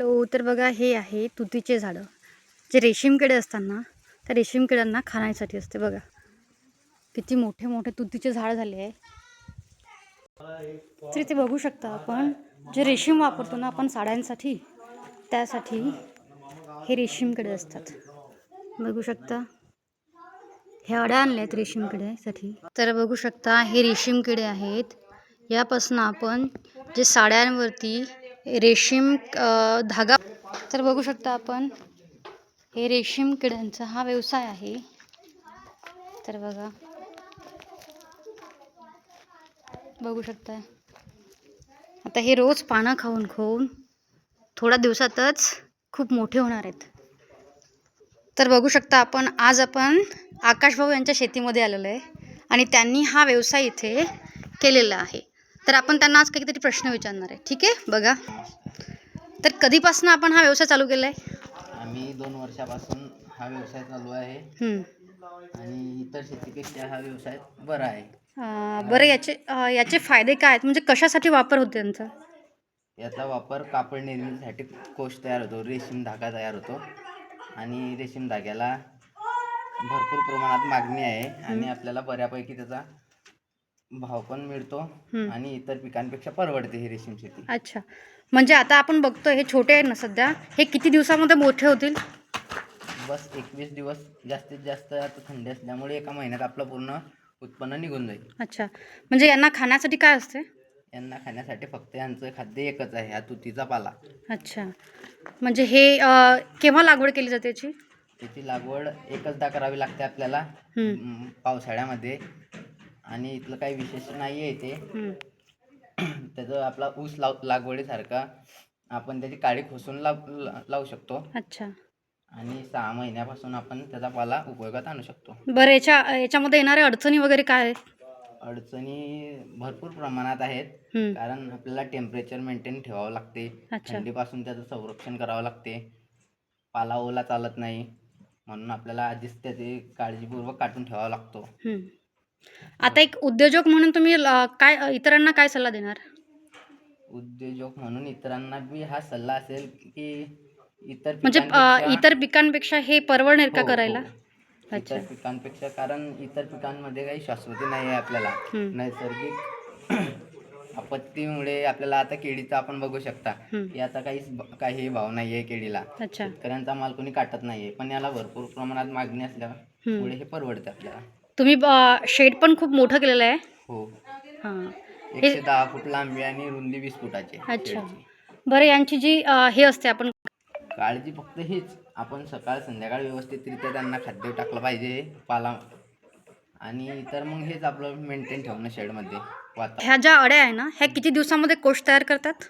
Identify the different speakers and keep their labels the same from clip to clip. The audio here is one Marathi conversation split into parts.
Speaker 1: हॅलो तर बघा हे आहे तुतीचे झाडं. जे रेशीम किडे असतात ना त्या रेशीम किड्यांना खाण्यासाठी असते बघा. किती मोठे मोठे तुतीचे झाड झाले आहे. तर इथे बघू शकता आपण जे रेशीम वापरतो ना आपण साड्यांसाठी त्यासाठी हे रेशीम किडे असतात. बघू शकता. हे अड्या आणल्या आहेत रेशीम किड्यासाठी तर बघू शकता हे रेशीम किडे आहेत. यापासून आपण जे साड्यांवरती रेशीम धागा. तर बघू शकता आपण हे रेशीम किड्यांचा हा व्यवसाय आहे. तर बघा. बघू शकता. आता हे रोज पानं खाऊन खाऊन थोड्या दिवसातच खूप मोठे होणार आहेत. तर बघू शकता आपण आज आपण आकाश भाऊ यांच्या शेतीमध्ये आलेलो आहे आणि त्यांनी हा व्यवसाय इथे केलेला आहे. तर आपण त्यांना आज काहीतरी प्रश्न विचारणार आहे. ठीक आहे? बघा. तर कधीपासून आपण हा व्यवसाय चालू केला आहे
Speaker 2: आम्ही दोन वर्षापासून हा व्यवसाय चालू आहे. आणि इतर शेतीपेक्षा हा व्यवसाय बरा आहे.
Speaker 1: अं, बरं याचे अं, याचे फायदे काय आहेत? म्हणजे कशासाठी वापर होतो त्यांचा
Speaker 2: याचा वापर कापड निर्मितीसाठी कोश तयार होतो रेशीम धागा तयार होतो. आणि रेशीम धाग्याला भरपूर प्रमाणात मागणी आहे. आणि आपल्याला बऱ्यापैकी त्याचा भाव पण मिळतो. आणि इतर पिकांपेक्षा परवडते ही रेशीम शेती.
Speaker 1: अच्छा. म्हणजे आता आपण बघतो हे छोटे आहेत ना सध्या. हे किती दिवसामध्ये मोठे होतील?
Speaker 2: बस एकवीस दिवस जास्तीत जास्त आता थंडी असल्यामुळे एका महिन्यात आपलं पूर्ण उत्पन्न निघून जाईल.
Speaker 1: अच्छा. म्हणजे यांना खाण्यासाठी काय असते
Speaker 2: यांना खाण्यासाठी फक्त यांचं खाद्य एकच आहे हा तुतीचा पाला.
Speaker 1: अच्छा. म्हणजे हे अं, केव्हा लागवड केली जाते याची?
Speaker 2: त्याची लागवड एकचदा करावी लागते आपल्याला. म, पावसाळ्यामध्ये. आणि इथलं काही विशेष नाही आहे ते
Speaker 1: हं.
Speaker 2: त्याचं आपला ऊस लाव लागवडीसारखा आपण त्याची काळी खोसून लाव शकतो.
Speaker 1: अच्छा.
Speaker 2: आणि सहा महिन्यापासून आपण त्याचा पाला उपयोगात आणू शकतो.
Speaker 1: बरं याच्या याच्यामध्ये येणाऱ्या अडचणी वगैरे काय
Speaker 2: अडचणी भरपूर प्रमाणात आहेत. कारण आपल्याला टेम्परेचर मेंटेन ठेवावं लागते. थंडीपासून त्याचं संरक्षण करावं लागते. पाला ओला चालत नाही. म्हणून आपल्याला आधीच त्याची काळजीपूर्वक काटून ठेवावा लागतो.
Speaker 1: आता एक उद्योजक म्हणून तुम्ही ल- काय इतरांना काय सल्ला देणार
Speaker 2: उद्योजक म्हणून इतरांना बी हा सल्ला असेल की इतर
Speaker 1: म्हणजे अ,
Speaker 2: पिकांपेक्षा-
Speaker 1: इतर पिकांपेक्षा हे परवडणार का
Speaker 2: हो,
Speaker 1: करायला
Speaker 2: हो.
Speaker 1: अच्छा.
Speaker 2: इतर पिकांपेक्षा कारण इतर पिकांमध्ये काही शाश्वती नाही आहे आपल्याला. नैसर्गिक आपत्तीमुळे आपल्याला आता केळीचं आपण बघू शकता. की आता काहीच काही भाव नाही आहे केळीला
Speaker 1: अच्छा
Speaker 2: शेतकऱ्यांचा माल कोणी काटत नाहीये पण याला भरपूर प्रमाणात मागणी असल्यामुळे हे परवडते आपल्याला
Speaker 1: तुम्ही शेड पण खूप मोठं केलेलं आहे.
Speaker 2: हो.
Speaker 1: हां.
Speaker 2: एकशे दहा फूट लांबी आणि रुंदी वीस फुटाची
Speaker 1: अच्छा.
Speaker 2: शेडची.
Speaker 1: बरं यांची जी अ, हे असते आपण
Speaker 2: काळजी फक्त हीच. आपण सकाळ संध्याकाळ व्यवस्थितरित्या त्यांना खाद्य टाकलं पाहिजे पाला आणि तर मग हेच आपलं मेंटेन ठेवणं शेडमध्ये. वाता
Speaker 1: ह्या ज्या अड्या आहे ना ह्या किती दिवसामध्ये कोश तयार करतात?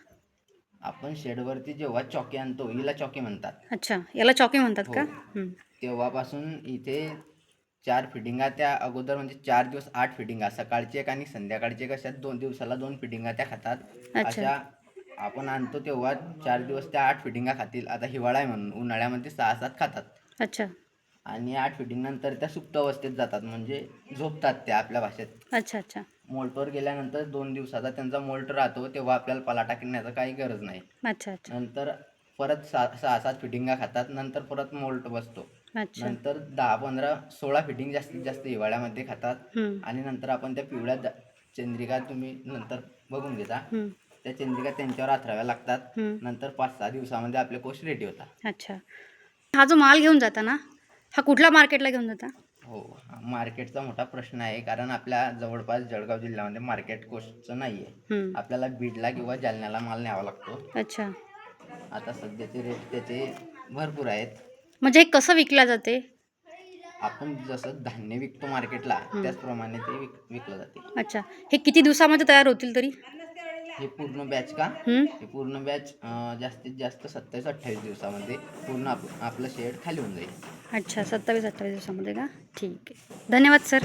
Speaker 2: आपण शेडवरती जेव्हा चॉकी आणतो हिला चॉकी म्हणतात.
Speaker 1: अच्छा याला चॉकी म्हणतात का?
Speaker 2: हो.
Speaker 1: हं.
Speaker 2: तेव्हापासून इथे चार फिटिंगा त्या अगोदर म्हणजे चार दिवस आठ फिटिंगा सकाळची एक आणि संध्याकाळची एक अशा दोन दिवसाला दोन फिटिंगा त्या खातात.
Speaker 1: अच्छा.
Speaker 2: अशा आपण आणतो तेव्हा चार दिवस त्या आठ फिटिंगा खातील. आता हिवाळा आहे म्हणून उन्हाळ्यामध्ये सहा सात खातात.
Speaker 1: अच्छा.
Speaker 2: आणि आठ फिटिंग नंतर त्या सुप्त अवस्थेत जातात म्हणजे झोपतात त्या आपल्या भाषेत.
Speaker 1: अच्छा अच्छा.
Speaker 2: मोल्टवर गेल्यानंतर दोन दिवसाचा त्यांचा मोल्ट राहतो तेव्हा आपल्याला पाला टाकण्याचं काही गरज नाही.
Speaker 1: अच्छा अच्छा.
Speaker 2: नंतर परत सहा सहा सात फिटिंगा खातात नंतर परत मोल्ट बसतो. नंतर दहा पंधरा सोळा फिटिंग जास्तीत जास्त हिवाळ्यामध्ये खातात. आणि नंतर आपण त्या पिवळ्या दा- चंद्रिका तुम्ही नंतर बघून घेता. त्या चंद्रिका त्यांच्यावर आथराव्या लागतात. नंतर पाच सहा दिवसामध्ये आपले कोश रेडी होतात.
Speaker 1: अच्छा. हा जो माल घेऊन जाता ना हा कुठल्या मार्केटला घेऊन जाता?
Speaker 2: हो हा मार्केटचा मोठा प्रश्न आहे. कारण आपल्या जवळपास जळगाव जिल्ह्यामध्ये मार्केट कोस्टचं नाही आहे
Speaker 1: हं.
Speaker 2: आपल्याला बीडला किंवा जालन्याला माल न्यावा लागतो.
Speaker 1: अच्छा.
Speaker 2: आता सध्याचे रेट त्याचे भरपूर आहेत.
Speaker 1: म्हणजे हे कसं विकल्या जाते?
Speaker 2: आपण जसं धान्य विकतो मार्केटला त्याचप्रमाणे ते विक विकलं जाते.
Speaker 1: अच्छा. हे किती दिवसामध्ये तयार होतील तरी?
Speaker 2: हे पूर्ण बॅच का?
Speaker 1: हं?
Speaker 2: हे पूर्ण बॅच जास्तीत जास्त सत्तावीस अठ्ठावीस दिवसामध्ये पूर्ण आप आपलं शेड खाली होऊन जाईल.
Speaker 1: अच्छा सत्तावीस अठ्ठावीस दिवसामध्ये का? ठीक आहे. धन्यवाद सर.